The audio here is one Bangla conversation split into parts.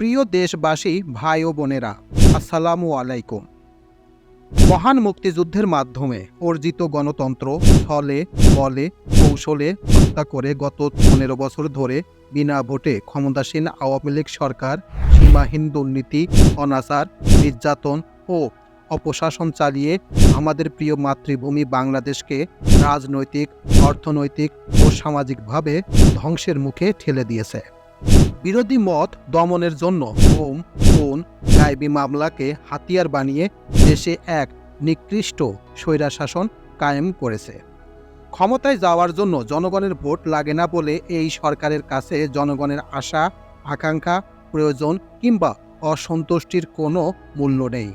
প্রিয় দেশবাসী, ভাই ও বোনেরা, আসসালামু আলাইকুম। মহান মুক্তিযুদ্ধের মাধ্যমে অর্জিত গণতন্ত্র ছলে বলে, কৌশলে হত্যা করে গত পনেরো বছর ধরে বিনা ভোটে ক্ষমতাসীন আওয়ামী লীগ সরকার, সীমাহীন দুর্নীতি, অনাচার, নির্যাতন ও অপশাসন চালিয়ে আমাদের প্রিয় মাতৃভূমি বাংলাদেশকে রাজনৈতিক, অর্থনৈতিক ও সামাজিকভাবে ধ্বংসের মুখে ঠেলে দিয়েছে। বিরোধী মত দমনের জন্য হোম, খুন, গায়েবী মামলাকে হাতিয়ার বানিয়ে দেশে এক নিকৃষ্ট স্বৈরাশাসন কায়েম করেছে। ক্ষমতায় যাওয়ার জন্য জনগণের ভোট লাগে না বলে এই সরকারের কাছে জনগণের আশা, আকাঙ্ক্ষা, প্রয়োজন কিংবা অসন্তুষ্টির কোনো মূল্য নেই।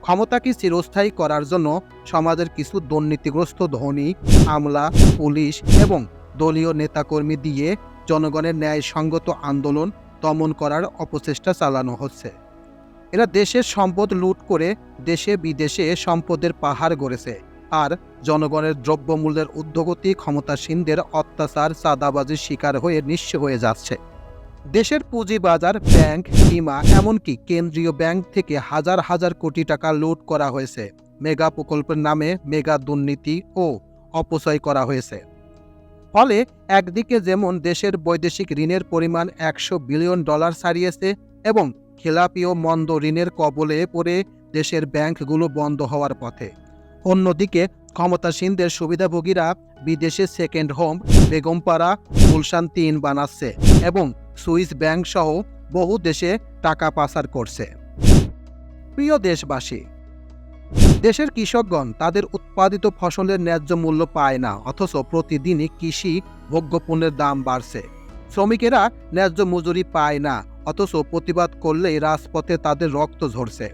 ক্ষমতাকে চিরস্থায়ী করার জন্য সমাজের কিছু দুর্নীতিগ্রস্ত ধনী, আমলা, পুলিশ এবং দলীয় নেতাকর্মী দিয়ে জনগণের ন্যায়সঙ্গত আন্দোলন দমন করার অপচেষ্টা চালানো হচ্ছে। এরা দেশের সম্পদ লুট করে দেশে বিদেশে সম্পদের পাহাড় গড়েছে আর জনগণের দ্রব্যমূল্যের ঊর্ধ্বগতি ক্ষমতাসীনদের অত্যাচার, চাঁদাবাজির শিকার হয়ে নিঃস্ব হয়ে যাচ্ছে। দেশের পুঁজিবাজার, ব্যাংক, বিমা এমনকি কেন্দ্রীয় ব্যাংক থেকে হাজার হাজার কোটি টাকা লুট করা হয়েছে। মেগা প্রকল্পের নামে মেগা দুর্নীতি ও অপচয় করা হয়েছে। ফলে একদিকে যেমন দেশের বৈদেশিক ঋণের পরিমাণ একশো বিলিয়ন ডলার ছাড়িয়েছে এবং খেলাপিও মন্দ ঋণের কবলে পড়ে দেশের ব্যাংকগুলো বন্ধ হওয়ার পথে। অন্যদিকে ক্ষমতাসীনদের সুবিধাভোগীরা বিদেশে সেকেন্ড হোম, বেগমপাড়া, গুলশান তিন বানাচ্ছে এবং সুইস ব্যাংক সহ বহু দেশে টাকা পাচার করছে। প্রিয় দেশবাসী দেশের কৃষকগণ তাদের উৎপাদিত ফসলের ন্যায্য মূল্য পায় না, অথচ প্রতিদিনই কৃষি ভোগ্যপণ্যের দাম বাড়ছে। শ্রমিকেরা ন্যায্য মজুরি পায় না, অথচ প্রতিবাদ করলেই রাজপথে তাদের রক্ত ঝরছে।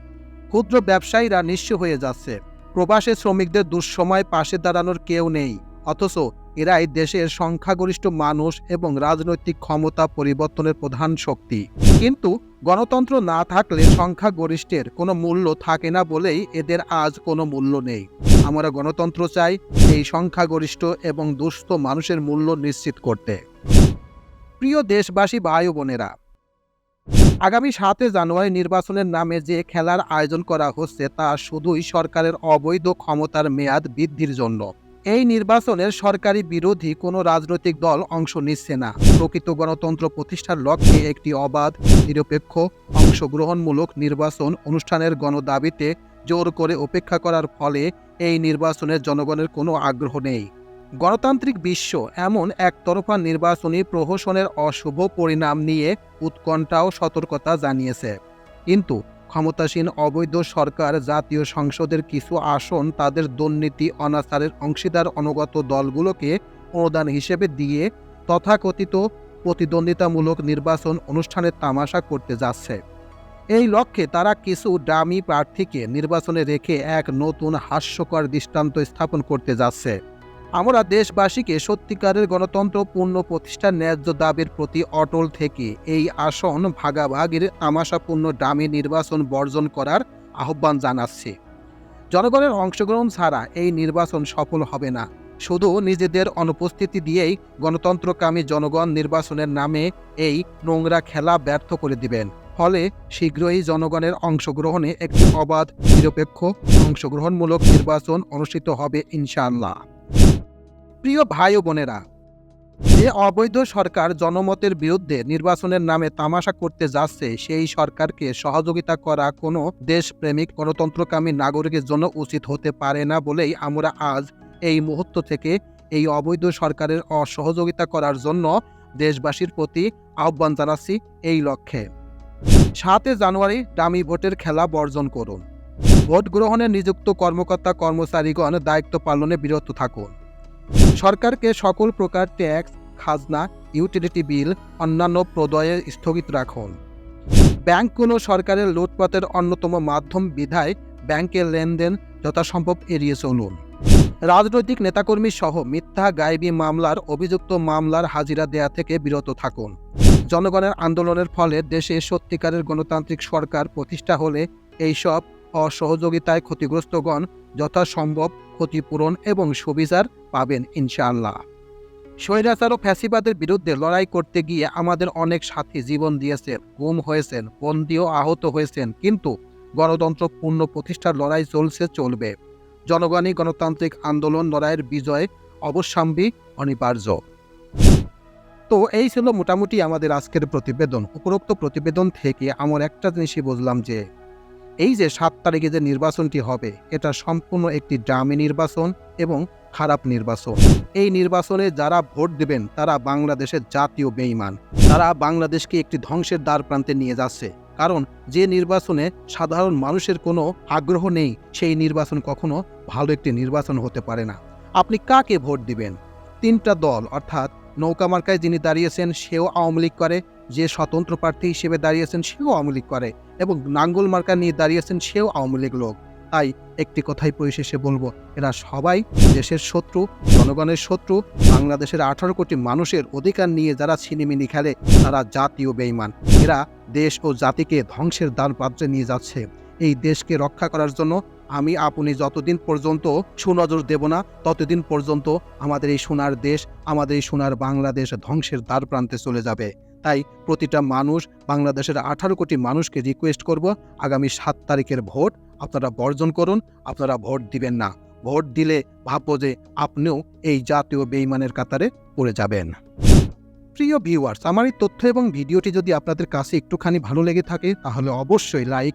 ক্ষুদ্র ব্যবসায়ীরা নিঃস্ব হয়ে যাচ্ছে। প্রবাসে শ্রমিকদের দুঃসময় পাশে দাঁড়ানোর কেউ নেই। অথচ এরাই দেশের সংখ্যাগরিষ্ঠ মানুষ এবং রাজনৈতিক ক্ষমতা পরিবর্তনের প্রধান শক্তি। কিন্তু গণতন্ত্র না থাকলে সংখ্যাগরিষ্ঠের কোনো মূল্য থাকে না বলেই এদের আজ কোনো মূল্য নেই। আমরা গণতন্ত্র চাই এই সংখ্যাগরিষ্ঠ এবং দুস্থ মানুষের মূল্য নিশ্চিত করতে। প্রিয় দেশবাসী ভাই বোনেরা আগামী সাতে জানুয়ারি নির্বাচনের নামে যে খেলার আয়োজন করা হচ্ছে তা শুধুই সরকারের অবৈধ ক্ষমতার মেয়াদ বৃদ্ধির জন্য। এই নির্বাচনের সরকারি বিরোধী কোনো রাজনৈতিক দল অংশ নিচ্ছে না। প্রকৃত গণতন্ত্র প্রতিষ্ঠার লক্ষ্যে একটি অবাধ, নিরপেক্ষ, অংশগ্রহণমূলক নির্বাচন অনুষ্ঠানের গণদাবিতে জোর করে উপেক্ষা করার ফলে এই নির্বাচনে জনগণের কোনো আগ্রহ নেই। গণতান্ত্রিক বিশ্ব এমন একতরফা নির্বাচনী প্রহসনের অশুভ পরিণাম নিয়ে উৎকণ্ঠা ও সতর্কতা জানিয়েছে। কিন্তু ক্ষমতাসীন অবৈধ সরকার, জাতীয় সংসদের কিছু আসন তাদের দুর্নীতি, অনাচারের অংশীদার অনুগত দলগুলোকে অনুদান হিসেবে দিয়ে তথাকথিত প্রতিদ্বন্দ্বিতামূলক নির্বাচন অনুষ্ঠানের তামাশা করতে যাচ্ছে। এই লক্ষ্যে তারা কিছু ডামি প্রার্থীকে নির্বাচনে রেখে এক নতুন হাস্যকর দৃষ্টান্ত স্থাপন করতে যাচ্ছে। আমরা দেশবাসীকে সত্যিকারের গণতন্ত্র পূর্ণ প্রতিষ্ঠার ন্যায্য দাবির প্রতি অটল থেকে এই আসন ভাগাভাগির আমাশাপূর্ণ ডামি নির্বাচন বর্জন করার আহ্বান জানাচ্ছি। জনগণের অংশগ্রহণ ছাড়া এই নির্বাচন সফল হবে না। শুধু নিজেদের অনুপস্থিতি দিয়েই গণতন্ত্রকামী জনগণ নির্বাচনের নামে এই নোংরা খেলা ব্যর্থ করে দিবেন। ফলে শীঘ্রই জনগণের অংশগ্রহণে একটি অবাধ, নিরপেক্ষ, অংশগ্রহণমূলক নির্বাচন অনুষ্ঠিত হবে ইনশাআল্লাহ। প্রিয় ভাই ও বোনেরা, যে অবৈধ সরকার জনমতের বিরুদ্ধে নির্বাচনের নামে তামাশা করতে যাচ্ছে, সেই সরকারকে সহযোগিতা করা কোনো দেশপ্রেমিক, গণতন্ত্রকামী নাগরিকের জন্য উচিত হতে পারে না বলেই আমরা আজ এই মুহূর্ত থেকে এই অবৈধ সরকারের অসহযোগিতা করার জন্য দেশবাসীর প্রতি আহ্বান জানাচ্ছি এই লক্ষ্যে। সাতে জানুয়ারি ডামি ভোটের খেলা বর্জন করুন। ভোট গ্রহণে নিযুক্ত কর্মকর্তা কর্মচারীগণ দায়িত্ব পালনে বিরত থাকুন। সরকারকে সকল প্রকার ট্যাক্স, খাজনা, ইউটিলিটি বিল, অন্যান্য প্রদয়ে স্থগিত রাখুন। ব্যাংকগুলো সরকারের লুটপাটের অন্যতম মাধ্যম বিধায় ব্যাংকের লেনদেন যথাসম্ভব এড়িয়ে চলুন। রাজনৈতিক নেতাকর্মী সহ মিথ্যা, গায়েবী মামলার, অভিযুক্ত মামলার হাজিরা দেয়া থেকে বিরত থাকুন। জনগণের আন্দোলনের ফলে দেশে সত্যিকারের গণতান্ত্রিক সরকার প্রতিষ্ঠা হলে এইসব অসহযোগিতায় ক্ষতিগ্রস্তগণ যথাসম্ভব ক্ষতিপূরণ এবং সুবিচার পাবেন, ইনশাআল্লাহ। স্বৈরাচার ও ফ্যাসিবাদের বিরুদ্ধে লড়াই করতে গিয়ে আমাদের অনেক সাথী জীবন দিয়েছেন গুম হয়েছেন, বন্দিও আহত হয়েছেন, কিন্তু গণতন্ত্র পূর্ণ প্রতিষ্ঠার লড়াই চলছে, চলবে। জনগণই গণতান্ত্রিক আন্দোলন লড়াইয়ের বিজয় অবশ্যম্বী, অনিবার্য। তো এই ছিল মোটামুটি আমাদের আজকের প্রতিবেদন। উপরোক্ত প্রতিবেদন থেকে আমার একটা জিনিসই বুঝলাম যে এই যে সাত তারিখে যে নির্বাচনটি হবে, এটা সম্পূর্ণ একটি ডামি নির্বাচন এবং খারাপ নির্বাচন। এই নির্বাচনে যারা ভোট দেবেন, তারা বাংলাদেশের জাতীয় বেইমান তারা বাংলাদেশকে একটি ধ্বংসের দ্বার প্রান্তে নিয়ে যাচ্ছে। কারণ যে নির্বাচনে সাধারণ মানুষের কোনো আগ্রহ নেই, সেই নির্বাচন কখনো ভালো একটি নির্বাচন হতে পারে না। আপনি কাকে ভোট দিবেন? তিনটা দল, অর্থাৎ নৌকা মার্কায় যিনি দাঁড়িয়েছেন, সেও আওয়ামী লীগ করে যে স্বতন্ত্র প্রার্থী হিসেবে দাঁড়িয়েছেন সেও আওয়ামী লীগ করে এবং নাঙ্গল মার্কা নিয়ে দাঁড়িয়েছেন সেও আওয়ামী লীগ লোক। তাই একটি কথাই পরিশেষে বলব, এরা সবাই দেশের শত্রু, জনগণের শত্রু, বাংলাদেশের আঠারো কোটি মানুষের অধিকার নিয়ে যারা ছিনিমিনি খেলে, তারা জাতীয় বেইমান এরা দেশ ও জাতিকে ধ্বংসের দ্বার পাত্রে নিয়ে যাচ্ছে। এই দেশকে রক্ষা করার জন্য আমি আপনি যতদিন পর্যন্ত সুনজর দেব না, ততদিন পর্যন্ত আমাদের এই সোনার দেশ, আমাদের এই সোনার বাংলাদেশ ধ্বংসের দ্বার প্রান্তে চলে যাবে। তাই প্রতিটা মানুষ বাংলাদেশের আঠারো কোটি মানুষকে রিকোয়েস্ট করব আগামী সাত তারিখের ভোট। আপনারা বর্জন করুন, আপনারা ভোট দিবেন না। ভোট দিলে ভাববো যে আপনিও এই জাতীয় বেইমানের কাতারে পড়ে যাবেন। প্রিয় ভিউয়ার্স আমার এই তথ্য এবং ভিডিওটি যদি আপনাদের কাছে একটুখানি ভালো লেগে থাকে, তাহলে অবশ্যই লাইক